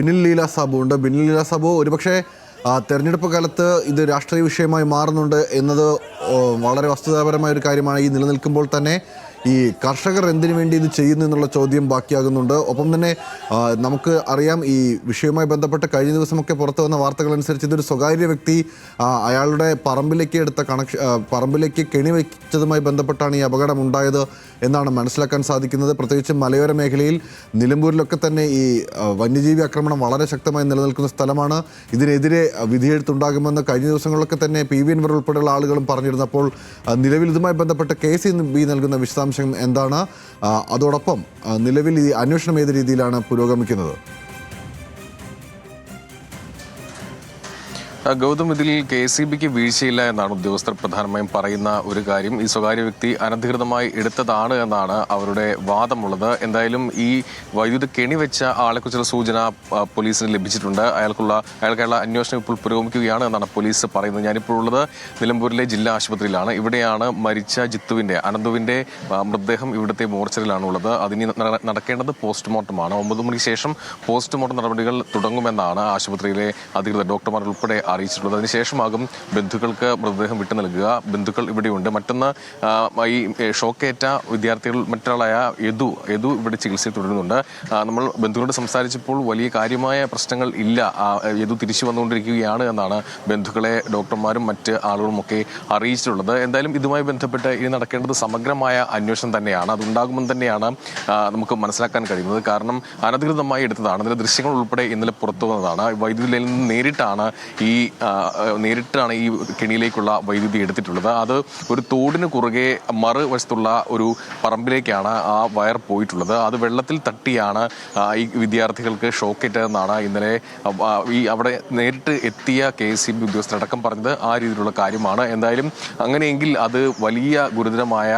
ബിനിൽ ലീല സാബു ഉണ്ട്. ബിനിൽ ലീല സാബു ഒരുപക്ഷെ തെരഞ്ഞെടുപ്പ് കാലത്ത് ഇത് രാഷ്ട്രീയ വിഷയമായി മാറുന്നുണ്ട് എന്നത് വളരെ വസ്തുതാപരമായ ഒരു കാര്യമാണ്. ഈ നിലനിൽക്കുമ്പോൾ തന്നെ ഈ കർഷകർ എന്തിനു വേണ്ടി ഇത് ചെയ്യുന്നു എന്നുള്ള ചോദ്യം ബാക്കിയാകുന്നുണ്ട്. ഒപ്പം തന്നെ നമുക്ക് അറിയാം ഈ വിഷയവുമായി ബന്ധപ്പെട്ട് കഴിഞ്ഞ ദിവസമൊക്കെ പുറത്തു വന്ന വാർത്തകൾ അനുസരിച്ച് ഇതൊരു സ്വകാര്യ വ്യക്തി അയാളുടെ പറമ്പിലേക്ക് എടുത്ത കണക്ഷൻ പറമ്പിലേക്ക് കെണി വെച്ചതുമായി ബന്ധപ്പെട്ടാണ് ഈ അപകടം ഉണ്ടായത് എന്നാണ് മനസ്സിലാക്കാൻ സാധിക്കുന്നത്. പ്രത്യേകിച്ച് മലയോര മേഖലയിൽ നിലമ്പൂരിലൊക്കെ തന്നെ ഈ വന്യജീവി ആക്രമണം വളരെ ശക്തമായി നിലനിൽക്കുന്ന സ്ഥലമാണ്. ഇതിനെതിരെ വിധിയെഴുത്തുണ്ടാകുമെന്ന് കഴിഞ്ഞ ദിവസങ്ങളിലൊക്കെ തന്നെ പി വി എൻവർ ഉൾപ്പെടെയുള്ള ആളുകളും പറഞ്ഞിരുന്നപ്പോൾ നിലവിൽ ഇതുമായി ബന്ധപ്പെട്ട കെ സി ബി നൽകുന്ന വിശദാംശം എന്താണ്? അതോടൊപ്പം നിലവിൽ ഈ അന്വേഷണം ഏത് രീതിയിലാണ് പുരോഗമിക്കുന്നത്? ഗൗതം ഇതിൽ കെ സി ബിക്ക് വീഴ്ചയില്ല എന്നാണ് ഉദ്യോഗസ്ഥർ പ്രധാനമായും പറയുന്ന ഒരു കാര്യം. ഈ സ്വകാര്യ വ്യക്തി അനധികൃതമായി എടുത്തതാണ് എന്നാണ് അവരുടെ വാദമുള്ളത്. എന്തായാലും ഈ വൈദ്യുതി കെണിവെച്ച ആളെക്കുറിച്ചുള്ള സൂചന പോലീസിന് ലഭിച്ചിട്ടുണ്ട്. അയാൾക്കുള്ള അയാൾക്കുള്ള അന്വേഷണം ഇപ്പോൾ പുരോഗമിക്കുകയാണ് എന്നാണ് പോലീസ് പറയുന്നത്. ഞാനിപ്പോൾ ഉള്ളത് നിലമ്പൂരിലെ ജില്ലാ ആശുപത്രിയിലാണ്. ഇവിടെയാണ് മരിച്ച ജിത്തുവിന്റെ അനന്തുവിന്റെ മൃതദേഹം ഇവിടുത്തെ മോർച്ചറിലാണ് ഉള്ളത്. അതിന് നട- നടക്കേണ്ടത് പോസ്റ്റ്മോർട്ടമാണ്. ഒമ്പത് മണിക്ക് ശേഷം പോസ്റ്റ്മോർട്ടം നടപടികൾ തുടങ്ങുമെന്നാണ് ആശുപത്രിയിലെ അധികൃതർ ഡോക്ടർമാർ ഉൾപ്പെടെ അറിയിച്ചിട്ടുള്ളത് അതിനുശേഷമാകും ബന്ധുക്കൾക്ക് മൃതദേഹം വിട്ടു നൽകുക. ബന്ധുക്കൾ ഇവിടെയുണ്ട്. മറ്റൊന്ന് ഈ ഷോക്കേറ്റ വിദ്യാർത്ഥികൾ മറ്റൊരാളായ യദു യദു ഇവിടെ ചികിത്സയിൽ തുടരുന്നുണ്ട്. നമ്മൾ ബന്ധുക്കളോട് സംസാരിച്ചപ്പോൾ വലിയ കാര്യമായ പ്രശ്നങ്ങൾ ഇല്ല. യദു തിരിച്ചു വന്നുകൊണ്ടിരിക്കുകയാണ് എന്നാണ് ബന്ധുക്കളെ ഡോക്ടർമാരും മറ്റ് ആളുകളുമൊക്കെ അറിയിച്ചിട്ടുള്ളത്. എന്തായാലും ഇതുമായി ബന്ധപ്പെട്ട് ഇനി നടക്കേണ്ടത് സമഗ്രമായ അന്വേഷണം തന്നെയാണ്. അതുണ്ടാകുമെന്ന് തന്നെയാണ് നമുക്ക് മനസ്സിലാക്കാൻ കഴിയുന്നത്. കാരണം അനധികൃതമായി എടുത്തതാണ്. അതിന്റെ ദൃശ്യങ്ങൾ ഉൾപ്പെടെ ഇന്നലെ പുറത്തു വന്നതാണ്. വൈദ്യുതി ലൈനിൽ നിന്ന് നേരിട്ടാണ് ഈ നേരിട്ടാണ് ഈ കെണിയിലേക്കുള്ള വൈദ്യുതി എടുത്തിട്ടുള്ളത്. അത് ഒരു തോടിന് കുറുകെ മറുവശത്തുള്ള ഒരു പറമ്പിലേക്കാണ് ആ വയർ പോയിട്ടുള്ളത്. അത് വെള്ളത്തിൽ തട്ടിയാണ് ഈ വിദ്യാർത്ഥികൾക്ക് ഷോക്കേറ്റതെന്നാണ് ഇന്നലെ ഈ അവിടെ നേരിട്ട് എത്തിയ കെ എസ് സി ബി ഉദ്യോഗസ്ഥരടക്കം പറഞ്ഞത്. ആ രീതിയിലുള്ള കാര്യമാണ്. എന്തായാലും അങ്ങനെയെങ്കിൽ അത് വലിയ ഗുരുതരമായ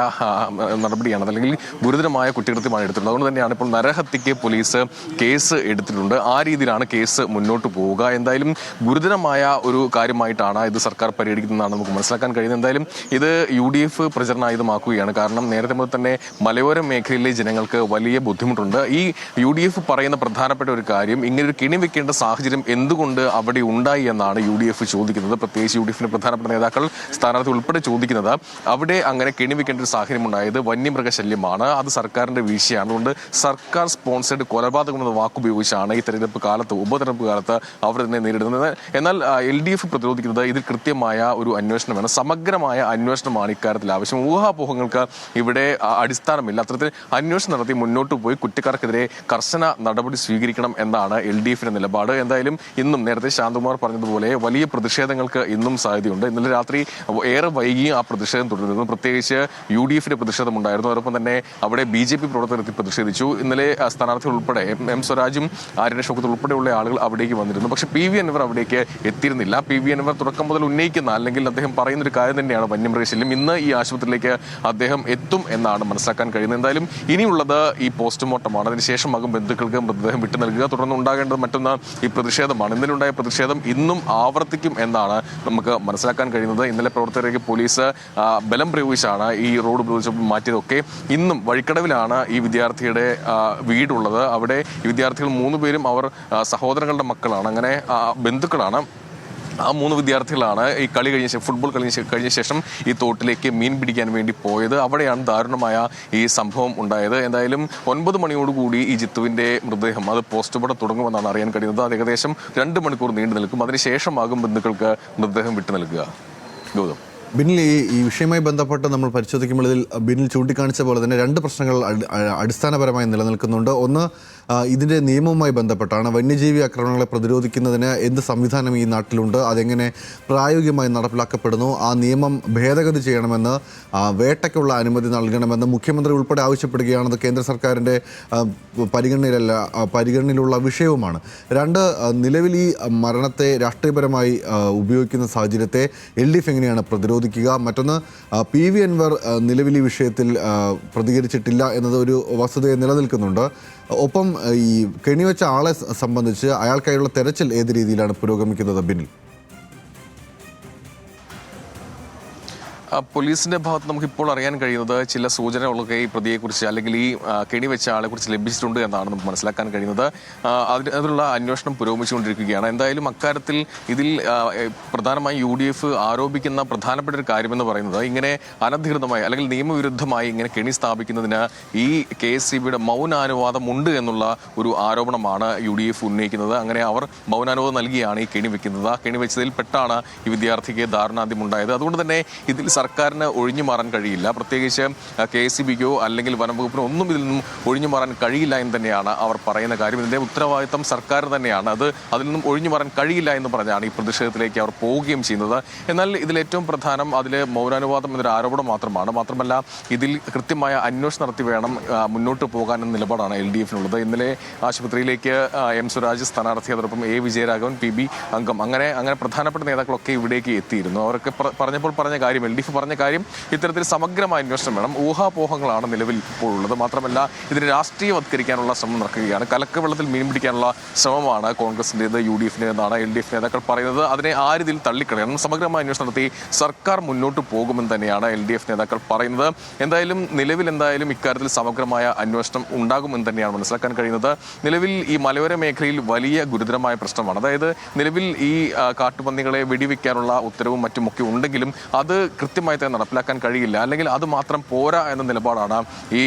നടപടിയാണ്. അല്ലെങ്കിൽ ഗുരുതരമായ കുറ്റകൃത്യമാണ് എടുത്തിട്ടുള്ളത്. അതുകൊണ്ട് തന്നെയാണ് ഇപ്പോൾ നരഹത്യക്ക് പോലീസ് കേസ് എടുത്തിട്ടുണ്ട്. ആ രീതിയിലാണ് കേസ് മുന്നോട്ട് പോവുക. എന്തായാലും ഗുരുതരമായ ഒരു കാര്യമായിട്ടാണ് ഇത് സർക്കാർ പരിഗണിക്കുന്നതാണ് നമുക്ക് മനസ്സിലാക്കാൻ കഴിയുന്നത്. എന്തായാലും ഇത് യു ഡി എഫ് പ്രചരണായുധമാക്കുകയാണ്. കാരണം നേരത്തെ മുതൽ തന്നെ മലയോര മേഖലയിലെ ജനങ്ങൾക്ക് വലിയ ബുദ്ധിമുട്ടുണ്ട്. ഈ യു ഡി എഫ് പറയുന്ന പ്രധാനപ്പെട്ട ഒരു കാര്യം ഇങ്ങനെ ഒരു കിണി വെക്കേണ്ട സാഹചര്യം എന്തുകൊണ്ട് അവിടെ ഉണ്ടായി എന്നാണ് യു ഡി എഫ് ചോദിക്കുന്നത്. പ്രത്യേകിച്ച് യു ഡി എഫിന്റെ പ്രധാനപ്പെട്ട നേതാക്കൾ സ്ഥാനാർത്ഥി ഉൾപ്പെടെ ചോദിക്കുന്നത്. അവിടെ അങ്ങനെ കിണി വെക്കേണ്ട ഒരു സാഹചര്യം ഉണ്ടായത് വന്യമൃഗശല്യമാണ്. അത് സർക്കാരിന്റെ വീഴ്ചയാണ്. അതുകൊണ്ട് സർക്കാർ സ്പോൺസേഡ് കൊലപാതകം എന്ന വാക്കുപയോഗിച്ചാണ് ഈ തെരഞ്ഞെടുപ്പ് കാലത്ത് ഉപതെരഞ്ഞെടുപ്പ് കാലത്ത് അവർ തന്നെ നേരിടുന്നത്. എന്നാൽ എൽ ഡി എഫ് പ്രതിരോധിക്കുന്നത് ഇതിൽ കൃത്യമായ ഒരു അന്വേഷണം വേണം. സമഗ്രമായ അന്വേഷണമാണ് ഇക്കാര്യത്തിൽ ആവശ്യം. ഊഹാപോഹങ്ങൾക്ക് ഇവിടെ അടിസ്ഥാനമില്ല. അത്തരത്തിൽ അന്വേഷണം നടത്തി മുന്നോട്ട് പോയി കുറ്റക്കാർക്കെതിരെ കർശന നടപടി സ്വീകരിക്കണം എന്നാണ് എൽ ഡി എഫിന്റെ നിലപാട്. എന്തായാലും ഇന്നും നേരത്തെ ശാന്തകുമാർ പറഞ്ഞതുപോലെ വലിയ പ്രതിഷേധങ്ങൾക്ക് ഇന്നും സാധ്യതയുണ്ട്. ഇന്നലെ രാത്രി ഏറെ വൈകിയും ആ പ്രതിഷേധം തുടരുന്നു. പ്രത്യേകിച്ച് യു ഡി എഫിന്റെ പ്രതിഷേധം ഉണ്ടായിരുന്നു അതോടൊപ്പം തന്നെ അവിടെ ബി ജെ പി പ്രവർത്തകരെത്തി പ്രതിഷേധിച്ചു. ഇന്നലെ സ്ഥാനാർത്ഥികൾ ഉൾപ്പെടെ എം- സ്വരാജും ആര്യൻ ഷോക്കത്ത് ഉൾപ്പെടെയുള്ള ആളുകൾ അവിടേക്ക് വന്നിരുന്നു. പക്ഷേ പി വി അൻവർ അവിടേക്ക് എത്തിയിരുന്നില്ല പി വി അൻവർ തുടക്കം മുതൽ ഉന്നയിക്കുന്ന അല്ലെങ്കിൽ അദ്ദേഹം പറയുന്ന ഒരു കാര്യം തന്നെയാണ് വന്യമൃഗശല്യം ഇന്ന് ഈ ആശുപത്രിയിലേക്ക് അദ്ദേഹം എത്തും എന്നാണ് മനസ്സിലാക്കാൻ കഴിയുന്നത്. എന്തായാലും ഇനിയുള്ളത് ഈ പോസ്റ്റ്മോർട്ടമാണ്. അതിനുശേഷമാകും ബന്ധുക്കൾക്ക് മൃതദേഹം വിട്ടു നൽകുക. തുടർന്ന് ഉണ്ടാകേണ്ടത് മറ്റൊന്ന് ഈ പ്രതിഷേധമാണ്. ഇന്നലെ പ്രതിഷേധം ഇന്നും ആവർത്തിക്കും എന്നാണ് നമുക്ക് മനസ്സിലാക്കാൻ കഴിയുന്നത്. ഇന്നലെ പ്രവർത്തകരേക്ക് പോലീസ് ബലം പ്രയോഗിച്ചാണ് ഈ റോഡ് ഉപയോഗിച്ച് മാറ്റിയതൊക്കെ. ഇന്നും വഴിക്കടവിലാണ് ഈ വിദ്യാർത്ഥിയുടെ വീടുള്ളത്. അവിടെ വിദ്യാർത്ഥികൾ മൂന്ന് പേരും അവർ സഹോദരങ്ങളുടെ മക്കളാണ്. അങ്ങനെ ബന്ധുക്കളാണ്. ആ മൂന്ന് വിദ്യാർത്ഥികളാണ് ഈ കളി കഴിഞ്ഞ ശേഷം ഫുട്ബോൾ കളി കഴിഞ്ഞ ശേഷം ഈ തോട്ടിലേക്ക് മീൻ പിടിക്കാൻ വേണ്ടി പോയത്. അവിടെയാണ് ദാരുണമായ ഈ സംഭവം ഉണ്ടായത്. എന്തായാലും ഒൻപത് മണിയോടുകൂടി ഈ ജിത്തുവിന്റെ മൃതദേഹം അത് പോസ്റ്റ്മോർട്ടം തുടങ്ങുമെന്നാണ് അറിയാൻ കഴിയുന്നത്. അത് ഏകദേശം രണ്ട് മണിക്കൂർ നീണ്ടു നിൽക്കും. അതിനുശേഷമാകും ബന്ധുക്കൾക്ക് മൃതദേഹം വിട്ടു നൽകുക. ഗൗതം. ബിനിൽ ഈ ഈ വിഷയവുമായി ബന്ധപ്പെട്ട് നമ്മൾ പരിശോധിക്കുമ്പോൾ ഇതിൽ ബിനിൽ ചൂണ്ടിക്കാണിച്ച പോലെ തന്നെ രണ്ട് പ്രശ്നങ്ങൾ അടിസ്ഥാനപരമായി നിലനിൽക്കുന്നുണ്ട്. ഒന്ന് ഇതിന്റെ നിയമവുമായി ബന്ധപ്പെട്ടാണ് വന്യജീവി ആക്രമണങ്ങളെ പ്രതിരോധിക്കുന്നതിന് എന്ത് സംവിധാനം ഈ നാട്ടിലുണ്ട് അതെങ്ങനെ പ്രായോഗികമായി നടപ്പിലാക്കപ്പെടുന്നു ആ നിയമം ഭേദഗതി ചെയ്യണമെന്ന് വേട്ടയ്ക്കുള്ള അനുമതി നൽകണമെന്ന് മുഖ്യമന്ത്രി ഉൾപ്പെടെ ആവശ്യപ്പെടുകയാണെന്ന് കേന്ദ്ര സർക്കാരിന്റെ പരിഗണനയിലല്ല പരിഗണനയിലുള്ള വിഷയവുമാണ്. രണ്ട് നിലവിൽ ഈ മരണത്തെ രാഷ്ട്രീയപരമായി ഉപയോഗിക്കുന്ന സാഹചര്യത്തെ എൽ ഡി എഫ് എങ്ങനെയാണ് പ്രതിരോധിക്കുക മറ്റൊന്ന് പി വി അൻവർ നിലവിൽ ഈ വിഷയത്തിൽ പ്രതികരിച്ചിട്ടില്ല എന്നത് ഒരു വസ്തുതയെ നിലനിൽക്കുന്നുണ്ട്. ഒപ്പം ഈ കെണിവെച്ച ആളെ സംബന്ധിച്ച് അയാൾക്കായുള്ള തെരച്ചിൽ ഏത് രീതിയിലാണ് പുരോഗമിക്കുന്നത് ബിനിൽ? പോലീസിന്റെ ഭാഗത്ത് നമുക്ക് ഇപ്പോൾ അറിയാൻ കഴിയുന്നത് ചില സൂചനകളൊക്കെ ഈ പ്രതിയെക്കുറിച്ച് അല്ലെങ്കിൽ ഈ കെണി വെച്ച ആളെ കുറിച്ച് ലഭിച്ചിട്ടുണ്ട് എന്നാണ് നമുക്ക് മനസ്സിലാക്കാൻ കഴിയുന്നത്. അതിന് അതിനുള്ള അന്വേഷണം പുരോഗമിച്ചുകൊണ്ടിരിക്കുകയാണ്. എന്തായാലും അക്കാര്യത്തിൽ ഇതിൽ പ്രധാനമായും യു ഡി എഫ് ആരോപിക്കുന്ന പ്രധാനപ്പെട്ട ഒരു കാര്യമെന്ന് പറയുന്നത് ഇങ്ങനെ അനധികൃതമായി അല്ലെങ്കിൽ നിയമവിരുദ്ധമായി ഇങ്ങനെ കെണി സ്ഥാപിക്കുന്നതിന് ഈ കെ എസ് സി ബിയുടെ മൗനാനുവാദം ഉണ്ട് എന്നുള്ള ഒരു ആരോപണമാണ് യു ഡി എഫ് ഉന്നയിക്കുന്നത്. അങ്ങനെ അവർ മൗനാനുവാദം നൽകിയാണ് ഈ കെണി വെക്കുന്നത്. ആ കെണി വെച്ചതിൽ പെട്ടാണ് ഈ വിദ്യാർത്ഥിക്ക് ധാരണാന്തിമുണ്ടായത് അതുകൊണ്ട് തന്നെ ഇതിൽ സർക്കാരിന് ഒഴിഞ്ഞു മാറാൻ കഴിയില്ല. പ്രത്യേകിച്ച് കെ എസ് ബിക്കോ അല്ലെങ്കിൽ വനം വകുപ്പിനോ ഒന്നും ഇതിൽ നിന്നും ഒഴിഞ്ഞു മാറാൻ കഴിയില്ല എന്ന് തന്നെയാണ് അവർ പറയുന്ന കാര്യം. ഇതിന്റെ ഉത്തരവാദിത്തം സർക്കാർ തന്നെയാണ്. അത് അതിൽ നിന്നും ഒഴിഞ്ഞു മാറാൻ കഴിയില്ല എന്ന് പറഞ്ഞാണ് ഈ പ്രതിഷേധത്തിലേക്ക് അവർ പോവുകയും ചെയ്യുന്നത്. എന്നാൽ ഇതിൽ ഏറ്റവും പ്രധാനം അതിൽ മൗനാനുവാദം എന്നൊരു ആരോപണം മാത്രമാണ്. മാത്രമല്ല ഇതിൽ കൃത്യമായ അന്വേഷണം നടത്തി വേണം മുന്നോട്ട് പോകാൻ എന്ന നിലപാടാണ് എൽ ഡി എഫിനുള്ളത്. ഇന്നലെ ആശുപത്രിയിലേക്ക് എം സ്വരാജ് സ്ഥാനാർത്ഥി അതോടൊപ്പം എ വിജയരാഘവൻ പി ബി അംഗം അങ്ങനെ അങ്ങനെ പ്രധാനപ്പെട്ട നേതാക്കളൊക്കെ ഇവിടേക്ക് എത്തിയിരുന്നു. അവരൊക്കെ പറഞ്ഞപ്പോൾ പറഞ്ഞ കാര്യം എൽ ഡി എഫ് പറഞ്ഞ കാര്യം ഇത്തരത്തിൽ സമഗ്രമായ അന്വേഷണം വേണം. ഊഹാപോഹങ്ങളാണ് നിലവിൽ ഇപ്പോൾ ഉള്ളത് മാത്രമല്ല ഇതിനെ രാഷ്ട്രീയവത്കരിക്കാനുള്ള ശ്രമം നടക്കുകയാണ്. കലക്കവെള്ളത്തിൽ മീൻ പിടിക്കാനുള്ള ശ്രമമാണ് കോൺഗ്രസിന്റെത് യു ഡി എഫിന്റെ എന്നാണ് എൽ ഡി എഫ് നേതാക്കൾ പറയുന്നത്. അതിനെ ആരിതിൽ തള്ളിക്കളയണം. സമഗ്രമായ അന്വേഷണം നടത്തി സർക്കാർ മുന്നോട്ട് പോകുമെന്ന് തന്നെയാണ് എൽ ഡി എഫ് നേതാക്കൾ പറയുന്നത്. എന്തായാലും നിലവിൽ എന്തായാലും ഇക്കാര്യത്തിൽ സമഗ്രമായ അന്വേഷണം ഉണ്ടാകുമെന്ന് തന്നെയാണ് മനസ്സിലാക്കാൻ കഴിയുന്നത്. നിലവിൽ ഈ മലയോര മേഖലയിൽ വലിയ ഗുരുതരമായ പ്രശ്നമാണ്. അതായത് നിലവിൽ ഈ കാട്ടുപന്നികളെ വെടിവെക്കാനുള്ള ഉത്തരവും മറ്റുമൊക്കെ ഉണ്ടെങ്കിലും അത് കൃത്യമായി തന്നെ നടപ്പിലാക്കാൻ കഴിയില്ല. അല്ലെങ്കിൽ അത് മാത്രം പോരാ എന്ന നിലപാടാണ് ഈ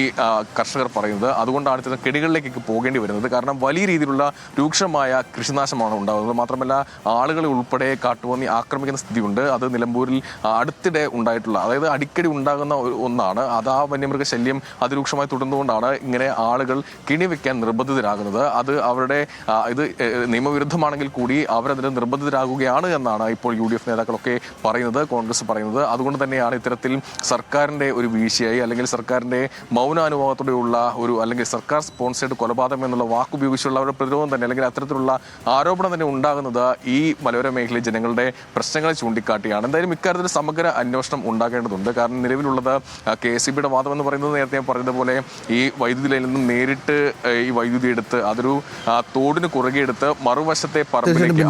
കർഷകർ പറയുന്നത്. അതുകൊണ്ടാണ് ഇത്തരം കെടികളിലേക്ക് പോകേണ്ടി വരുന്നത്. കാരണം വലിയ രീതിയിലുള്ള രൂക്ഷമായ കൃഷിനാശമാണ് ഉണ്ടാകുന്നത്. മാത്രമല്ല ആളുകളെ ഉൾപ്പെടെ കാട്ടുപന്നി ആക്രമിക്കുന്ന സ്ഥിതിയുണ്ട്. അത് നിലമ്പൂരിൽ അടുത്തിടെ ഉണ്ടായിട്ടുള്ള അതായത് അടിക്കടി ഉണ്ടാകുന്ന ഒന്നാണ്. അത് ആ വന്യമൃഗ ശല്യം അതിരൂക്ഷമായി തുടർന്നുകൊണ്ടാണ് ഇങ്ങനെ ആളുകൾ കിണി വെക്കാൻ നിർബന്ധിതരാകുന്നത്. അത് അവരുടെ ഇത് നിയമവിരുദ്ധമാണെങ്കിൽ കൂടി അവരതിന് നിർബന്ധിതരാകുകയാണ് എന്നാണ് ഇപ്പോൾ യു ഡി എഫ് നേതാക്കളൊക്കെ പറയുന്നത് കോൺഗ്രസ് പറയുന്നത്. അതുകൊണ്ട് തന്നെയാണ് ഇത്തരത്തിൽ സർക്കാരിന്റെ ഒരു വീഴ്ചയായി അല്ലെങ്കിൽ സർക്കാരിന്റെ മൗനാനുഭവത്തോടെയുള്ള ഒരു അല്ലെങ്കിൽ സർക്കാർ സ്പോൺസേഡ് കൊലപാതകം എന്നുള്ള വാക്കുപയോഗിച്ചുള്ള ഒരു പ്രതിരോധം തന്നെ അല്ലെങ്കിൽ അത്തരത്തിലുള്ള ആരോപണം തന്നെ ഉണ്ടാകുന്നത് ഈ മലയോര മേഖലയിലെ ജനങ്ങളുടെ പ്രശ്നങ്ങളെ ചൂണ്ടിക്കാട്ടിയാണ്. എന്തായാലും ഇക്കാര്യത്തിൽ സമഗ്ര അന്വേഷണം ഉണ്ടാകേണ്ടതുണ്ട്. കാരണം നിലവിലുള്ളത് കെ എസ് ബിയുടെ വാദം എന്ന് പറയുന്നത് നേരത്തെ ഞാൻ പറഞ്ഞതുപോലെ ഈ വൈദ്യുതി ലൈനിൽ നിന്ന് നേരിട്ട് ഈ വൈദ്യുതി എടുത്ത് അതൊരു തോടിന് കുറുകെ എടുത്ത് മറുവശത്തെ പറമ്പിലേക്ക്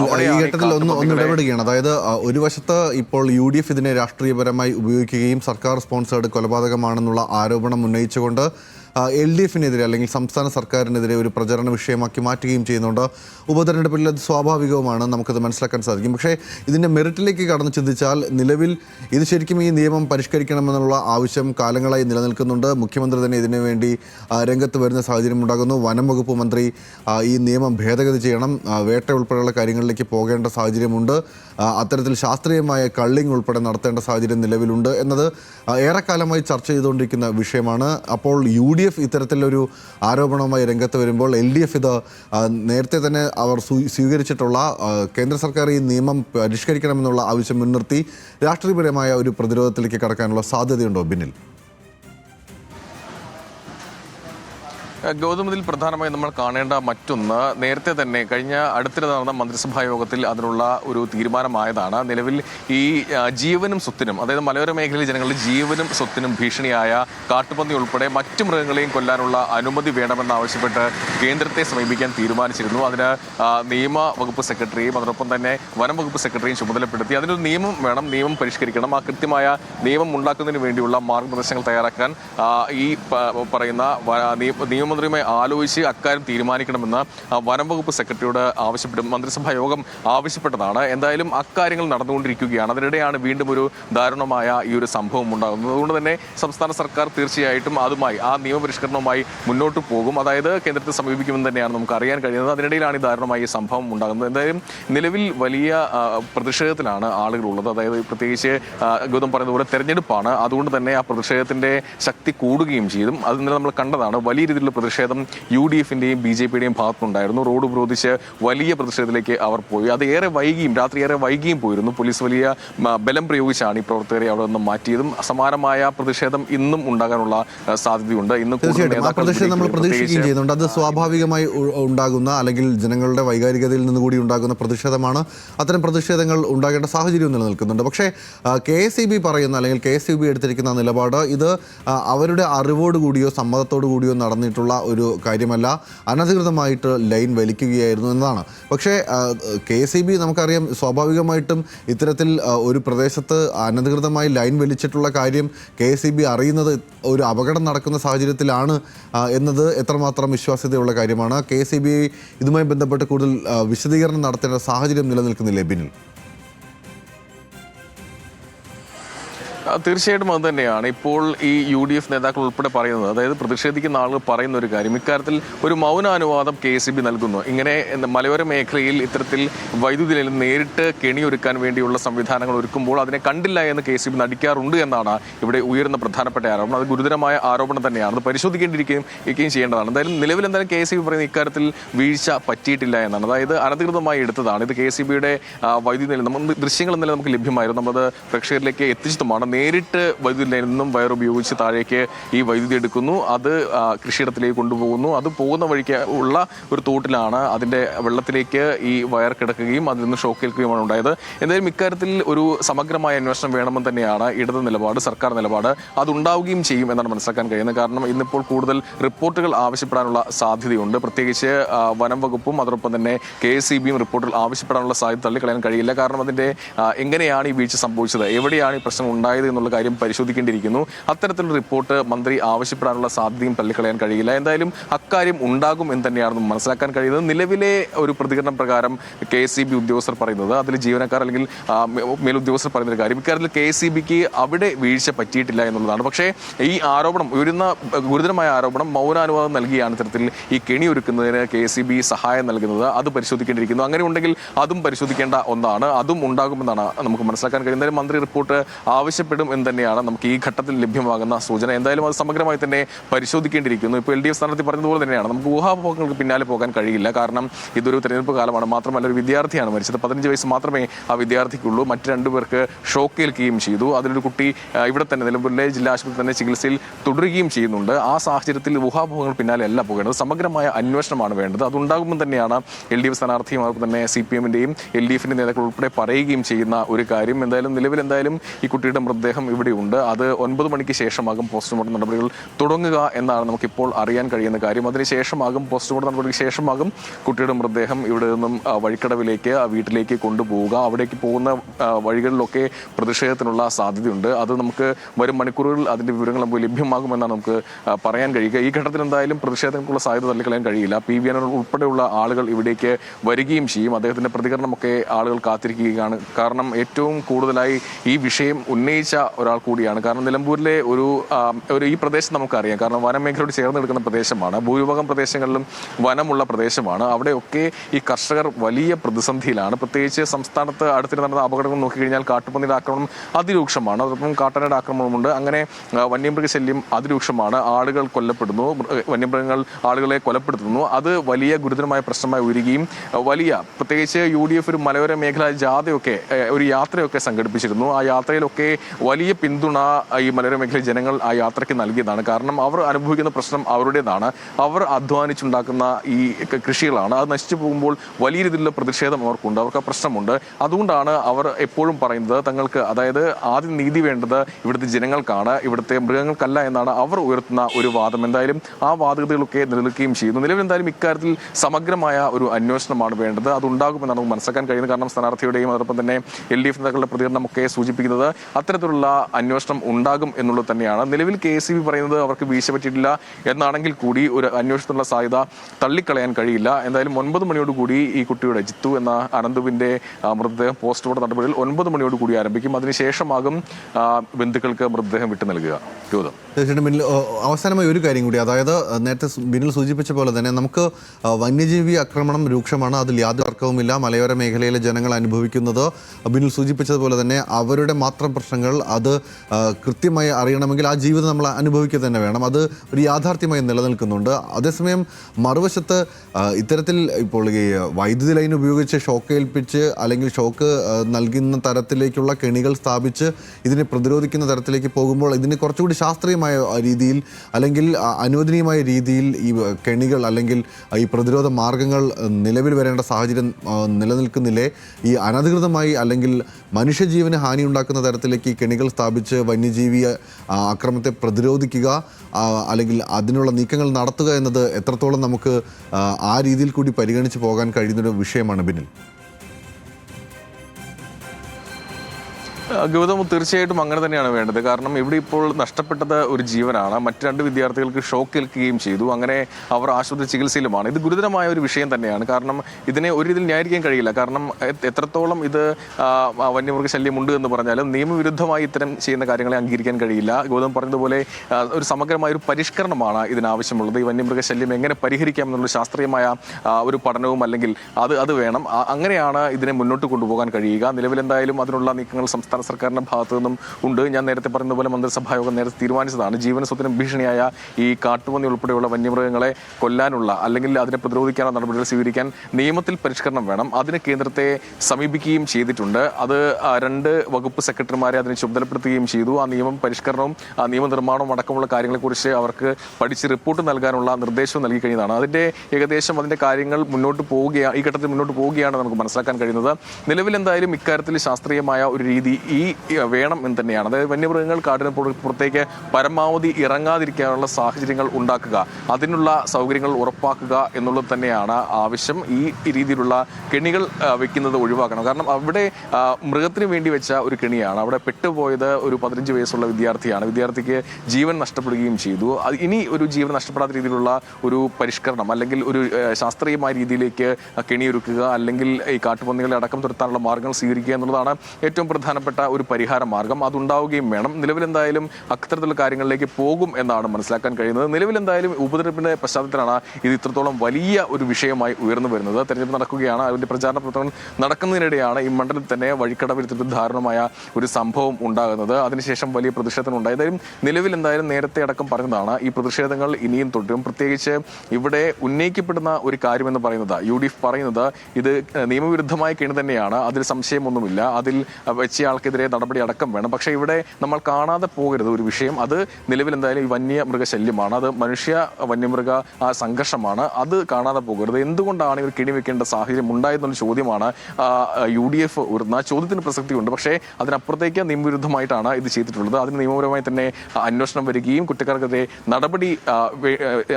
അതായത് ഒരു വശത്ത് ഇപ്പോൾ യു ഡി എഫ് ഇതിനെ രാഷ്ട്രീയപരമായി ഉപയോഗിക്കുകയും സർക്കാർ സ്പോൺസേഡ് കൊലപാതകമാണെന്നുള്ള ആരോപണം ഉന്നയിച്ചുകൊണ്ട് എൽ ഡി എഫിനെതിരെ അല്ലെങ്കിൽ സംസ്ഥാന സർക്കാരിനെതിരെ ഒരു പ്രചരണ വിഷയമാക്കി മാറ്റുകയും ചെയ്യുന്നുണ്ട്. ഉപതെരഞ്ഞെടുപ്പിൽ അത് സ്വാഭാവികവുമാണ്. നമുക്കത് മനസ്സിലാക്കാൻ സാധിക്കും. പക്ഷേ ഇതിന്റെ മെറിറ്റിലേക്ക് കടന്നു ചിന്തിച്ചാൽ നിലവിൽ ഇത് ശരിക്കും ഈ നിയമം പരിഷ്കരിക്കണമെന്നുള്ള ആവശ്യം കാലങ്ങളായി നിലനിൽക്കുന്നുണ്ട്. മുഖ്യമന്ത്രി തന്നെ ഇതിനു വേണ്ടി രംഗത്ത് വരുന്ന സാഹചര്യം ഉണ്ടാകുന്നു. വനം വകുപ്പ് മന്ത്രി ഈ നിയമം ഭേദഗതി ചെയ്യണം. വേട്ട ഉൾപ്പെടെയുള്ള കാര്യങ്ങളിലേക്ക് പോകേണ്ട സാഹചര്യമുണ്ട്. അത്തരത്തിൽ ശാസ്ത്രീയമായ കള്ളിങ് ഉൾപ്പെടെ നടത്തേണ്ട സാഹചര്യം നിലവിലുണ്ട് എന്നത് ഏറെക്കാലമായി ചർച്ച ചെയ്തുകൊണ്ടിരിക്കുന്ന വിഷയമാണ്. അപ്പോൾ യു ഡി എഫ് ഇത്തരത്തിലൊരു ആരോപണവുമായി രംഗത്ത് വരുമ്പോൾ എൽ ഡി എഫ് ഇത് നേരത്തെ തന്നെ അവർ സ്വീകരിച്ചിട്ടുള്ള കേന്ദ്ര സർക്കാർ ഈ നിയമം പരിഷ്കരിക്കണമെന്നുള്ള ആവശ്യം മുൻനിർത്തി രാഷ്ട്രീയപരമായ ഒരു പ്രതിരോധത്തിലേക്ക് കടക്കാനുള്ള സാധ്യതയുണ്ടോ ബിന്നിൽ ഗൗതമതിൽ പ്രധാനമായി നമ്മൾ കാണേണ്ട മറ്റൊന്ന് നേരത്തെ തന്നെ കഴിഞ്ഞ അടുത്തിടെ നടന്ന മന്ത്രിസഭാ യോഗത്തിൽ അതിനുള്ള ഒരു തീരുമാനമായതാണ്. നിലവിൽ ഈ ജീവനും സ്വത്തിനും അതായത് മലയോര മേഖലയിലെ ജനങ്ങളുടെ ജീവനും സ്വത്തിനും ഭീഷണിയായ കാട്ടുപന്നി ഉൾപ്പെടെ മറ്റു മൃഗങ്ങളെയും കൊല്ലാനുള്ള അനുമതി വേണമെന്നാവശ്യപ്പെട്ട് കേന്ദ്രത്തെ സമീപിക്കാൻ തീരുമാനിച്ചിരുന്നു. അതിന് നിയമ വകുപ്പ് സെക്രട്ടറിയും അതോടൊപ്പം തന്നെ വനം വകുപ്പ് സെക്രട്ടറിയും ചുമതലപ്പെടുത്തി അതിനൊരു നിയമം വേണം നിയമം പരിഷ്കരിക്കണം. ആ കൃത്യമായ നിയമം ഉണ്ടാക്കുന്നതിന് വേണ്ടിയുള്ള മാർഗനിർദ്ദേശങ്ങൾ തയ്യാറാക്കാൻ ഈ പറയുന്ന വ- നിയമമന്ത്രിയുമായി ആലോചിച്ച് അക്കാര്യം തീരുമാനിക്കണമെന്ന് വനം വകുപ്പ് സെക്രട്ടറിയോട് ആവശ്യപ്പെടും മന്ത്രിസഭാ യോഗം ആവശ്യപ്പെട്ടതാണ്. എന്തായാലും അക്കാര്യങ്ങൾ നടന്നുകൊണ്ടിരിക്കുകയാണ്. അതിനിടെയാണ് വീണ്ടും ഒരു ദാരുണമായ ഈ ഒരു സംഭവം ഉണ്ടാകുന്നത്. അതുകൊണ്ട് തന്നെ സംസ്ഥാന സർക്കാർ തീർച്ചയായിട്ടും അതുമായി ആ നിയമപരിഷ്കരണവുമായി മുന്നോട്ട് പോകും. അതായത് കേന്ദ്രത്തെ സമീപിക്കുമെന്ന് തന്നെയാണ് നമുക്ക് അറിയാൻ കഴിയുന്നത്. അതിനിടയിലാണ് ഈ ദാരുണമായ ഈ സംഭവം ഉണ്ടാകുന്നത്. എന്തായാലും നിലവിൽ വലിയ പ്രതിഷേധത്തിലാണ് ആളുകളുള്ളത്. അതായത് പ്രത്യേകിച്ച് ഗൗതം പറയുന്നതുപോലെ തെരഞ്ഞെടുപ്പാണ്. അതുകൊണ്ട് തന്നെ ആ പ്രതിഷേധത്തിന്റെ ശക്തി കൂടുകയും ചെയ്തും അതിൽ നമ്മൾ കണ്ടതാണ്. വലിയ രീതിയിലുള്ള പ്രതിഷേധം യു ഡി എഫിന്റെയും ബി ജെ പിയുടെയും ഭാഗത്തുണ്ടായിരുന്നു റോഡ് ഉപരോധിച്ച് വലിയ പ്രതിഷേധത്തിലേക്ക് അവർ പോയി. അത് ഏറെ വൈകിയും രാത്രി ഏറെ വൈകിയും പോയിരുന്നു. പോലീസ് വലിയ ബലം പ്രയോഗിച്ചാണ് ഈ പ്രവർത്തകരെ അവിടെ നിന്ന് മാറ്റിയതും സമാനമായ പ്രതിഷേധം ഇന്നും ഉണ്ടാകാനുള്ള സാധ്യതയുണ്ട്. ഇന്ന് തീർച്ചയായിട്ടും. നമ്മൾ. പ്രതീക്ഷിക്കുകയും ചെയ്യുന്നുണ്ട്. അത് സ്വാഭാവികമായി ഉണ്ടാകുന്ന അല്ലെങ്കിൽ ജനങ്ങളുടെ വൈകാരികതയിൽ നിന്ന് കൂടി ഉണ്ടാകുന്ന പ്രതിഷേധമാണ്. അത്തരം പ്രതിഷേധങ്ങൾ ഉണ്ടാകേണ്ട സാഹചര്യം നിലനിൽക്കുന്നുണ്ട്. പക്ഷേ കെ എസ് ഇ ബി പറയുന്ന അല്ലെങ്കിൽ കെ എസ് ഇ ബി എടുത്തിരിക്കുന്ന നിലപാട് ഇത് അവരുടെ അറിവോട് കൂടിയോ സമ്മതത്തോടു കൂടിയോ നടന്നിട്ടുള്ള ഒരു കാര്യമല്ല. അനധികൃതമായിട്ട് ലൈൻ വലിക്കുകയായിരുന്നു എന്നതാണ്. പക്ഷേ കെ എസ് ബി നമുക്കറിയാം സ്വാഭാവികമായിട്ടും ഇത്തരത്തിൽ ഒരു പ്രദേശത്ത് അനധികൃതമായി ലൈൻ വലിച്ചിട്ടുള്ള കാര്യം കെ എസ് ബി അറിയുന്നത് ഒരു അപകടം നടക്കുന്ന സാഹചര്യത്തിലാണ് എന്നത് എത്രമാത്രം വിശ്വാസ്യതയുള്ള കാര്യമാണ്. കെ എസ് ബി ഇതുമായി ബന്ധപ്പെട്ട് കൂടുതൽ വിശദീകരണം നടത്തേണ്ട സാഹചര്യം നിലനിൽക്കുന്നില്ലേ ബിനിൽ? തീർച്ചയായിട്ടും അത് തന്നെയാണ്. ഇപ്പോൾ ഈ യു ഡി എഫ് നേതാക്കൾ ഉൾപ്പെടെ പറയുന്നത് അതായത് പ്രതിഷേധിക്കുന്ന ആളുകൾ പറയുന്ന ഒരു കാര്യം. ഇക്കാര്യത്തിൽ ഒരു മൗനാനുവാദം കെ എസ് ബി നൽകുന്നു. ഇങ്ങനെ മലയോര മേഖലയിൽ ഇത്തരത്തിൽ വൈദ്യുതി നേരിട്ട് കെണിയൊരുക്കാൻ വേണ്ടിയുള്ള സംവിധാനങ്ങൾ ഒരുക്കുമ്പോൾ അതിനെ കണ്ടില്ല എന്ന് കെ സി ബി നടിക്കാറുണ്ട് എന്നാണ് ഇവിടെ ഉയർന്ന പ്രധാനപ്പെട്ട ആരോപണം. അത് ഗുരുതരമായ ആരോപണം തന്നെയാണ്. അത് പരിശോധിക്കേണ്ടിയിരിക്കുകയും ഇരിക്കുകയും ചെയ്യേണ്ടതാണ്. എന്തായാലും നിലവിൽ എന്തായാലും കെ എസ് ബി പറയുന്ന ഇക്കാര്യത്തിൽ വീഴ്ച പറ്റിയിട്ടില്ല എന്നാണ്. അതായത് അനധികൃതമായി എടുത്തതാണ്. ഇത് കെ എസ് ബിയുടെ വൈദ്യുതി നില നമ്മൾ ദൃശ്യങ്ങൾ ഇന്നലെ നമുക്ക് ലഭ്യമായിരുന്നു. നമ്മളത് പ്രേക്ഷകരിലേക്ക് എത്തിച്ചതുമാണ് നേരിട്ട് വൈദ്യുതി ലൈനിൽ നിന്നും വയർ ഉപയോഗിച്ച് താഴേക്ക് ഈ വൈദ്യുതി എടുക്കുന്നു. അത് കൃഷിയിടത്തിലേക്ക് കൊണ്ടുപോകുന്നു. അത് പോകുന്ന വഴിക്ക് ഉള്ള ഒരു തോട്ടിലാണ് അതിന്റെ വെള്ളത്തിലേക്ക് ഈ വയർ കിടക്കുകയും അതിൽ നിന്ന് ഷോക്ക് ഏൽക്കുകയുമാണ് ഉണ്ടായത്. എന്തായാലും ഇക്കാര്യത്തിൽ ഒരു സമഗ്രമായ അന്വേഷണം വേണമെന്ന് തന്നെയാണ് ഇടത് നിലപാട് സർക്കാർ നിലപാട് അതുണ്ടാവുകയും ചെയ്യും എന്നാണ് മനസ്സിലാക്കാൻ കഴിയുന്നത്. കാരണം ഇന്നിപ്പോൾ കൂടുതൽ റിപ്പോർട്ടുകൾ ആവശ്യപ്പെടാനുള്ള സാധ്യതയുണ്ട്. പ്രത്യേകിച്ച് വനം വകുപ്പും അതോടൊപ്പം തന്നെ കെ എസ് സി ബിയും റിപ്പോർട്ടുകൾ ആവശ്യപ്പെടാനുള്ള സാധ്യത തള്ളിക്കളയാൻ കഴിയില്ല. കാരണം അതിന്റെ എങ്ങനെയാണ് ഈ വീഴ്ച സംഭവിച്ചത്? എവിടെയാണ് ഈ പ്രശ്നം ഉണ്ടായത്? എന്നുള്ള കാര്യം പരിശോധിക്കേണ്ടിയിരിക്കുന്നു. അത്തരത്തിലുള്ള റിപ്പോർട്ട് മന്ത്രി ആവശ്യപ്പെടാനുള്ള സാധ്യതയും തള്ളിക്കളയാൻ കഴിയില്ല. എന്തായാലും അക്കാര്യം ഉണ്ടാകും എന്ന് തന്നെയാണ് മനസ്സിലാക്കാൻ കഴിയുന്നത്. നിലവിലെ ഒരു പ്രതികരണം പ്രകാരം കെ എസ് സി ബി ഉദ്യോഗസ്ഥർ പറയുന്നത് അതിൽ ജീവനക്കാർ അല്ലെങ്കിൽ മേലുദ്യോഗസ്ഥർ പറയുന്ന ഒരു കാര്യം ഇക്കാര്യത്തിൽ കെ എസ് സി ബിക്ക് അവിടെ വീഴ്ച പറ്റിയിട്ടില്ല എന്നുള്ളതാണ്. പക്ഷേ ഈ ആരോപണം ഉയരുന്ന ഗുരുതരമായ ആരോപണം മൗനാനുവാദം നൽകിയാണ് ഇത്തരത്തിൽ ഈ കെണി ഒരുക്കുന്നതിന് കെ എസ് സി ബി സഹായം നൽകുന്നത്. അത് പരിശോധിക്കേണ്ടിയിരിക്കുന്നു. അങ്ങനെ ഉണ്ടെങ്കിൽ അതും പരിശോധിക്കേണ്ട ഒന്നാണ്. അതും ഉണ്ടാകുമെന്നാണ് നമുക്ക് മനസ്സിലാക്കാൻ കഴിയുന്നത്. മന്ത്രി റിപ്പോർട്ട് ആവശ്യപ്പെടും എന്ന് തന്നെയാണ് നമുക്ക് ഈ ഘട്ടത്തിൽ ലഭ്യമാകുന്ന സൂചന. എന്തായാലും അത് സമഗ്രമായി തന്നെ പരിശോധിക്കേണ്ടിയിരിക്കുന്നു. ഇപ്പോൾ എൽ ഡി എഫ് സ്ഥാനാർത്ഥി പറഞ്ഞതുപോലെ തന്നെയാണ് നമുക്ക് ഊഹാപോഹങ്ങൾക്ക് പിന്നാലെ പോകാൻ കഴിയില്ല. കാരണം ഇതൊരു തെരഞ്ഞെടുപ്പ് കാലമാണ്. മാത്രമല്ല ഒരു വിദ്യാർത്ഥിയാണ് മരിച്ചത്. പതിനഞ്ച് വയസ്സ് മാത്രമേ ആ വിദ്യാർത്ഥിക്കുള്ളൂ. മറ്റ് രണ്ടുപേർക്ക് ഷോക്ക് ഏൽക്കുകയും ചെയ്തു. അതിലൊരു കുട്ടി ഇവിടെ തന്നെ നിലമ്പൂരിലെ ജില്ലാ ആശുപത്രി തന്നെ ചികിത്സയിൽ തുടരുകയും ചെയ്യുന്നുണ്ട്. ആ സാഹചര്യത്തിൽ ഊഹാപോഹങ്ങൾ പിന്നാലെ അല്ല പോകേണ്ടത്. സമഗ്രമായ അന്വേഷണമാണ് വേണ്ടത്. അതുണ്ടാകുമ്പോൾ തന്നെയാണ് എൽ ഡി എഫ് സ്ഥാനാർത്ഥിയും അവർക്ക് തന്നെ സി പി എമ്മിന്റെയും എൽ ഡി എഫിന്റെ നേതാക്കൾ ഉൾപ്പെടെ പറയുകയും ചെയ്യുന്ന ഒരു കാര്യം. എന്തായാലും നിലവിൽ എന്തായാലും ഈ കുട്ടിയുടെ മൃതദേഹം ഇവിടെയുണ്ട് അത് ഒൻപത് മണിക്ക് ശേഷമാകും പോസ്റ്റ്മോർട്ടം നടപടികൾ തുടങ്ങുക എന്നാണ് നമുക്കിപ്പോൾ അറിയാൻ കഴിയുന്ന കാര്യം. അതിനുശേഷമാകും പോസ്റ്റ്മോർട്ടം നടപടിക്ക് ശേഷമാകും കുട്ടിയുടെ മൃതദേഹം ഇവിടെ നിന്നും വഴിക്കടവിലേക്ക് വീട്ടിലേക്ക് കൊണ്ടുപോവുക. അവിടേക്ക് പോകുന്ന വഴികളിലൊക്കെ പ്രതിഷേധത്തിനുള്ള സാധ്യതയുണ്ട്. അത് നമുക്ക് വരും മണിക്കൂറുകളിൽ അതിന്റെ വിവരങ്ങൾ നമുക്ക് ലഭ്യമാകുമെന്നാണ് നമുക്ക് പറയാൻ കഴിയുക. ഈ ഘട്ടത്തിൽ എന്തായാലും പ്രതിഷേധങ്ങൾക്കുള്ള സാധ്യത തള്ളിക്കളയാൻ കഴിയില്ല. പി വി അനൂർ ഉൾപ്പെടെയുള്ള ആളുകൾ ഇവിടേക്ക് വരികയും ചെയ്യും. അദ്ദേഹത്തിന്റെ പ്രതികരണമൊക്കെ ആളുകൾ കാത്തിരിക്കുകയാണ്. കാരണം ഏറ്റവും കൂടുതലായി ഈ വിഷയം ഉന്നയിച്ച ഒരാൾ കൂടിയാണ്. കാരണം നിലമ്പൂരിലെ ഒരു ഒരു ഈ പ്രദേശം നമുക്കറിയാം. കാരണം വനമേഖലയോട് ചേർന്ന് നിൽക്കുന്ന പ്രദേശമാണ്. ഭൂരിഭാഗം പ്രദേശങ്ങളിലും വനമുള്ള പ്രദേശമാണ്. അവിടെയൊക്കെ ഈ കർഷകർ വലിയ പ്രതിസന്ധിയിലാണ്. പ്രത്യേകിച്ച് സംസ്ഥാനത്ത് അടുത്തിടെ നടന്ന അപകടങ്ങൾ നോക്കിക്കഴിഞ്ഞാൽ കാട്ടുപന്നിയുടെ ആക്രമണം അതിരൂക്ഷമാണ്. അതോടൊപ്പം കാട്ടാനയുടെ ആക്രമണമുണ്ട്. അങ്ങനെ വന്യമൃഗശല്യം അതിരൂക്ഷമാണ്. ആളുകൾ കൊല്ലപ്പെടുന്നു. വന്യമൃഗങ്ങൾ ആളുകളെ കൊലപ്പെടുത്തുന്നു. അത് വലിയ ഗുരുതരമായ പ്രശ്നമായി ഉയരുകയും വലിയ പ്രത്യേകിച്ച് യു ഡി എഫ് ഒരു മലയോര മേഖല ജാഥയൊക്കെ ഒരു യാത്രയൊക്കെ സംഘടിപ്പിച്ചിരുന്നു. ആ യാത്രയിലൊക്കെ വലിയ പിന്തുണ ഈ മലയോര മേഖല ജനങ്ങൾ ആ യാത്രയ്ക്ക് നൽകിയതാണ്. കാരണം അവർ അനുഭവിക്കുന്ന പ്രശ്നം അവരുടേതാണ്. അവർ അധ്വാനിച്ചുണ്ടാക്കുന്ന ഈ കൃഷികളാണ്. അത് നശിച്ചു പോകുമ്പോൾ വലിയ രീതിയിലുള്ള പ്രതിഷേധം അവർക്കുണ്ട്. അവർക്ക് ആ പ്രശ്നമുണ്ട്. അതുകൊണ്ടാണ് അവർ എപ്പോഴും പറയുന്നത് തങ്ങൾക്ക് അതായത് ആദ്യം നീതി വേണ്ടത് ഇവിടുത്തെ ജനങ്ങൾക്കാണ് ഇവിടുത്തെ മൃഗങ്ങൾക്കല്ല എന്നാണ് അവർ ഉയർത്തുന്ന ഒരു വാദം. എന്തായാലും ആ വാദഗതികളൊക്കെ നിലനിൽക്കുകയും ചെയ്യുന്നു. നിലവിൽ എന്തായാലും ഇക്കാര്യത്തിൽ സമഗ്രമായ ഒരു അന്വേഷണമാണ് വേണ്ടത്. അതുണ്ടാകുമെന്നാണ് നമുക്ക് മനസ്സിലാക്കാൻ കഴിയുന്നത്. കാരണം സ്ഥാനാർത്ഥിയുടെയും അതോടൊപ്പം തന്നെ എൽ ഡി എഫ് നേതാക്കളുടെ പ്രതികരണമൊക്കെ സൂചിപ്പിക്കുന്നത് അത്തരത്തിലുള്ള അന്വേഷണം ഉണ്ടാകും എന്നുള്ളത് തന്നെയാണ്. നിലവിൽ കെ എസ് പറയുന്നത് അവർക്ക് വീഴ്ച പറ്റിയിട്ടില്ല എന്നാണെങ്കിൽ കൂടി ഒരു അന്വേഷണത്തിനുള്ള സാധ്യത തള്ളിക്കളയാൻ കഴിയില്ല. എന്തായാലും ഒൻപത് മണിയോടുകൂടി ഈ കുട്ടിയുടെ ജിത്തു എന്ന അനന്തുവിന്റെ മൃതദേഹം പോസ്റ്റ്മോർട്ടം നടപടികൾ ഒൻപത് മണിയോട് കൂടി ആരംഭിക്കും. അതിനുശേഷമാകും ബന്ധുക്കൾക്ക് മൃതദേഹം വിട്ടു നൽകുക. അവസാനമായി ഒരു കാര്യം കൂടി. അതായത് നേരത്തെ ബിനിൽ സൂചിപ്പിച്ച പോലെ തന്നെ നമുക്ക് വന്യജീവി ആക്രമണം രൂക്ഷമാണ്. അതിൽ യാതൊരു തർക്കവുമില്ല. മലയോര മേഖലയിലെ ജനങ്ങൾ അനുഭവിക്കുന്നത് ബിനിൽ സൂചിപ്പിച്ചതുപോലെ തന്നെ അവരുടെ മാത്രം പ്രശ്നങ്ങൾ അത് കൃത്യമായി അറിയണമെങ്കിൽ ആ ജീവിതം നമ്മൾ അനുഭവിക്കുക തന്നെ വേണം. അത് ഒരു യാഥാർത്ഥ്യമായി നിലനിൽക്കുന്നുണ്ട്. അതേസമയം മറുവശത്ത് ഇത്തരത്തിൽ ഇപ്പോൾ ഈ വൈദ്യുതി ലൈൻ ഉപയോഗിച്ച് ഷോക്ക് ഏൽപ്പിച്ച് അല്ലെങ്കിൽ ഷോക്ക് നൽകുന്ന തരത്തിലേക്കുള്ള കെണികൾ സ്ഥാപിച്ച് ഇതിനെ പ്രതിരോധിക്കുന്ന തരത്തിലേക്ക് പോകുമ്പോൾ ഇതിന് കുറച്ചുകൂടി ശാസ്ത്രീയമായ രീതിയിൽ അല്ലെങ്കിൽ അനുവദനീയമായ രീതിയിൽ ഈ കെണികൾ അല്ലെങ്കിൽ ഈ പ്രതിരോധ മാർഗങ്ങൾ നിലവിൽ വരേണ്ട സാഹചര്യം നിലനിൽക്കുന്നില്ലേ? ഈ അനധികൃതമായി അല്ലെങ്കിൽ മനുഷ്യജീവന് ഹാനി ഉണ്ടാക്കുന്ന തരത്തിലേക്ക് ഈ കെണികൾ സ്ഥാപിച്ച് വന്യജീവി ആക്രമത്തെ പ്രതിരോധിക്കുക അല്ലെങ്കിൽ അതിനുള്ള നീക്കങ്ങൾ നടത്തുക എന്നത് എത്രത്തോളം നമുക്ക് ആ രീതിയിൽ കൂടി പരിഗണിച്ച് പോകാൻ കഴിയുന്നൊരു വിഷയമാണ് ബിനിൽ. ഗൗതം തീർച്ചയായിട്ടും അങ്ങനെ തന്നെയാണ് വേണ്ടത്. കാരണം ഇവിടെ ഇപ്പോൾ നഷ്ടപ്പെട്ടത് ഒരു ജീവനാണ്. മറ്റ് രണ്ട് വിദ്യാർത്ഥികൾക്ക് ഷോക്ക് ഏൽക്കുകയും ചെയ്തു. അങ്ങനെ അവർ ആശുപത്രി ചികിത്സയിലുമാണ്. ഇത് ഗുരുതരമായ ഒരു വിഷയം തന്നെയാണ്. കാരണം ഇതിനെ ഒരു രീതിയിൽ ന്യായീകരിക്കാൻ കഴിയില്ല. കാരണം എത്രത്തോളം ഇത് വന്യമൃഗശല്യമുണ്ട് എന്ന് പറഞ്ഞാലും നിയമവിരുദ്ധമായി ഇത്തരം ചെയ്യുന്ന കാര്യങ്ങളെ അംഗീകരിക്കാൻ കഴിയില്ല. ഗൗതം പറഞ്ഞതുപോലെ ഒരു സമഗ്രമായ ഒരു പരിഷ്കരണമാണ് ഇതിനാവശ്യമുള്ളത്. ഈ വന്യമൃഗശല്യം എങ്ങനെ പരിഹരിക്കാം എന്നുള്ള ശാസ്ത്രീയമായ ഒരു പഠനവും അല്ലെങ്കിൽ അത് അത് വേണം. അങ്ങനെയാണ് ഇതിനെ മുന്നോട്ട് കൊണ്ടുപോകാൻ കഴിയുക. നിലവിലെന്തായാലും അതിനുള്ള നീക്കങ്ങൾ സംസ്ഥാന സർക്കാരിന്റെ ഭാഗത്തു നിന്നും ഉണ്ട്. ഞാൻ നേരത്തെ പറഞ്ഞതുപോലെ മന്ത്രിസഭായോഗം നേരത്തെ തീരുമാനിച്ചതാണ്. ജീവന സ്വത്തിനും ഭീഷണിയായ ഈ കാട്ടുപന്നി ഉൾപ്പെടെയുള്ള വന്യമൃഗങ്ങളെ കൊല്ലാനുള്ള അല്ലെങ്കിൽ അതിനെ പ്രതിരോധിക്കാനുള്ള നടപടികൾ സ്വീകരിക്കാൻ നിയമത്തിൽ പരിഷ്കരണം വേണം. അതിന് കേന്ദ്രത്തെ സമീപിക്കുകയും ചെയ്തിട്ടുണ്ട്. അത് രണ്ട് വകുപ്പ് സെക്രട്ടറിമാരെ അതിനെ ചുമതലപ്പെടുത്തുകയും ചെയ്തു. ആ നിയമം പരിഷ്കരണവും നിയമനിർമ്മാണവും അടക്കമുള്ള കാര്യങ്ങളെക്കുറിച്ച് അവർക്ക് പഠിച്ച് റിപ്പോർട്ട് നൽകാനുള്ള നിർദ്ദേശവും നൽകി കഴിഞ്ഞതാണ്. അതിന്റെ ഏകദേശം അതിന്റെ കാര്യങ്ങൾ മുന്നോട്ട് പോവുകയാണ് ഈ ഘട്ടത്തിൽ മുന്നോട്ട് പോവുകയാണ് നമുക്ക് മനസ്സിലാക്കാൻ കഴിയുന്നത്. നിലവിൽ എന്തായാലും ഇക്കാര്യത്തിൽ ശാസ്ത്രീയമായ ഒരു രീതി ഈ വേണം എന്ന് തന്നെയാണ്. അതായത് വന്യമൃഗങ്ങൾ കാടിന് പുറ- പുറത്തേക്ക് പരമാവധി ഇറങ്ങാതിരിക്കാനുള്ള സാഹചര്യങ്ങൾ ഉണ്ടാക്കുക. അതിനുള്ള സൗകര്യങ്ങൾ ഉറപ്പാക്കുക എന്നുള്ളത് തന്നെയാണ് ആവശ്യം. ഈ രീതിയിലുള്ള കെണികൾ വെക്കുന്നത് ഒഴിവാക്കണം. കാരണം അവിടെ മൃഗത്തിന് വേണ്ടി വെച്ച ഒരു കെണിയാണ്. അവിടെ പെട്ടുപോയത് ഒരു പതിനഞ്ച് വയസ്സുള്ള വിദ്യാർത്ഥിയാണ്. വിദ്യാർത്ഥിക്ക് ജീവൻ നഷ്ടപ്പെടുകയും ചെയ്തു. ഇനി ഒരു ജീവൻ നഷ്ടപ്പെടാത്ത രീതിയിലുള്ള ഒരു പരിഷ്കരണം അല്ലെങ്കിൽ ഒരു ശാസ്ത്രീയമായ രീതിയിലേക്ക് കെണിയൊരുക്കുക അല്ലെങ്കിൽ ഈ കാട്ടുപന്നികളെ അടക്കം തുരത്താനുള്ള മാർഗങ്ങൾ സ്വീകരിക്കുക എന്നുള്ളതാണ് ഏറ്റവും പ്രധാനപ്പെട്ട ഒരു പരിഹാര മാർഗം അതുണ്ടാവുകയും വേണം. നിലവിലെന്തായാലും അത്തരത്തിലുള്ള കാര്യങ്ങളിലേക്ക് പോകും എന്നാണ് മനസ്സിലാക്കാൻ കഴിയുന്നത്. നിലവിലെന്തായാലും ഉപതെരഞ്ഞെടുപ്പിന്റെ പശ്ചാത്തലത്തിലാണ് ഇത് ഇത്രത്തോളം വലിയ ഒരു വിഷയമായി ഉയർന്നു വരുന്നത്. തെരഞ്ഞെടുപ്പ് നടക്കുകയാണ്. അതിന്റെ പ്രചാരണ പ്രവർത്തനം നടക്കുന്നതിനിടെയാണ് ഈ മണ്ഡലത്തിൽ തന്നെ വഴിക്കടവിരുദ്ധത്തിൽ ധാരണമായ ഒരു സംഭവം ഉണ്ടാകുന്നത്. അതിനുശേഷം വലിയ പ്രതിഷേധം ഉണ്ടായി എന്തായാലും നിലവിൽ എന്തായാലും നേരത്തെ അടക്കം പറഞ്ഞതാണ്. ഈ പ്രതിഷേധങ്ങൾ ഇനിയും തുടരും. പ്രത്യേകിച്ച് ഇവിടെ ഉന്നയിക്കപ്പെടുന്ന ഒരു കാര്യമെന്ന് പറയുന്നത് യു ഡി എഫ് പറയുന്നത് ഇത് നിയമവിരുദ്ധമായ കിണി തന്നെയാണ്. അതിൽ സംശയമൊന്നുമില്ല. അതിൽ വെച്ചയാൾക്കെതിരെ നടപടി അടക്കം വേണം. പക്ഷേ ഇവിടെ നമ്മൾ കാണാതെ പോകരുത് ഒരു വിഷയം. അത് നിലവിൽ എന്തായാലും ഈ വന്യ മൃഗശല്യമാണ്. അത് മനുഷ്യ വന്യമൃഗ സംഘർഷമാണ്. അത് കാണാതെ പോകരുത്. എന്തുകൊണ്ടാണ് ഇവർ കിണിവെക്കേണ്ട സാഹചര്യം ഉണ്ടായതെന്നൊരു ചോദ്യമാണ് യു ഡി എഫ് ഉയർന്ന ചോദ്യത്തിന് പ്രസക്തിയുണ്ട്. പക്ഷേ അതിനപ്പുറത്തേക്ക് നിയമവിരുദ്ധമായിട്ടാണ് ഇത് ചെയ്തിട്ടുള്ളത്. അതിന് നിയമപരമായി തന്നെ അന്വേഷണം വരികയും കുറ്റക്കാർക്കെതിരെ നടപടി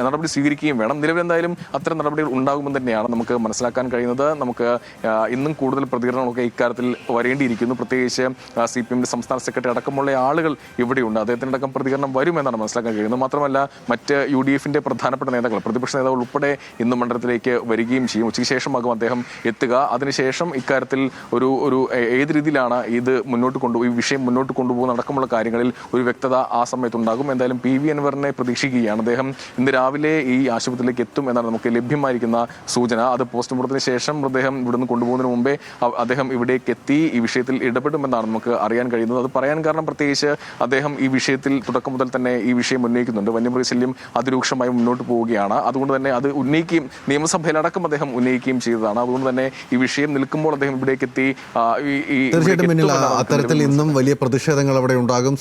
നടപടി സ്വീകരിക്കുകയും വേണം. നിലവിൽ എന്തായാലും അത്തരം നടപടികൾ ഉണ്ടാകുമെന്ന് തന്നെയാണ് നമുക്ക് മനസ്സിലാക്കാൻ കഴിയുന്നത്. നമുക്ക് ഇന്നും കൂടുതൽ പ്രതികരണങ്ങളൊക്കെ ഇക്കാര്യത്തിൽ വരേണ്ടിയിരിക്കുന്നു. പ്രത്യേകിച്ച് സി പി എമ്മിന്റെ സംസ്ഥാന സെക്രട്ടറി അടക്കമുള്ള ആളുകൾ ഇവിടെയുണ്ട്. അദ്ദേഹത്തിനടക്കം പ്രതികരണം വരുമെന്നാണ് മനസ്സിലാക്കാൻ കഴിയുന്നത്. മാത്രമല്ല മറ്റ് യു ഡി എഫിന്റെ പ്രധാനപ്പെട്ട നേതാക്കൾ പ്രതിപക്ഷ നേതാക്കൾ ഉൾപ്പെടെ ഇന്ന് മണ്ഡലത്തിലേക്ക് വരികയും ചെയ്യും. ഉച്ചയ്ക്ക് ശേഷമാകും അദ്ദേഹം എത്തുക. അതിനുശേഷം ഇക്കാര്യത്തിൽ ഒരു ഒരു ഏത് രീതിയിലാണ് ഇത് മുന്നോട്ട് കൊണ്ടു ഈ വിഷയം മുന്നോട്ട് കൊണ്ടുപോകുന്ന അടക്കമുള്ള കാര്യങ്ങളിൽ ഒരു വ്യക്തത ആ സമയത്ത് ഉണ്ടാകും എന്തായാലും പി വി അൻവറിനെ പ്രതീക്ഷിക്കുകയാണ്. അദ്ദേഹം ഇന്ന് രാവിലെ ഈ ആശുപത്രിയിലേക്ക് എത്തും എന്നാണ് നമുക്ക് ലഭ്യമായിരിക്കുന്ന സൂചന. അത് പോസ്റ്റ്മോർട്ടത്തിന് ശേഷം മൃതദേഹം ഇവിടുന്ന് കൊണ്ടുപോകുന്നതിന് മുമ്പേ അദ്ദേഹം ഇവിടേക്ക് എത്തി ഈ വിഷയത്തിൽ ഇടപെടുമെന്നാണ് നമുക്ക് അറിയാൻ കഴിയുന്നത്. അത് പറയാൻ കാരണം പ്രത്യേകിച്ച് അദ്ദേഹം ഈ വിഷയത്തിൽ തുടക്കം മുതൽ തന്നെ ഈ വിഷയം ഉന്നയിക്കുന്നുണ്ട്. വന്യമൃഗശല്യം അതിരൂക്ഷമായി മുന്നോട്ട് പോവുകയാണ്. അതുകൊണ്ട് തന്നെ അത് ഉന്നയിക്കുകയും നിയമസഭയിലടക്കം അദ്ദേഹം ഉന്നയിക്കുകയും ചെയ്തതാണ്. അതുകൊണ്ട് തന്നെ ഈ വിഷയം നിൽക്കുമ്പോൾ അദ്ദേഹം ഇവിടേക്ക് എത്തി തീർച്ചയായിട്ടും അത്തരത്തിൽ ഇന്നും വലിയ പ്രതിഷേധങ്ങൾ അവിടെ ഉണ്ടാകും.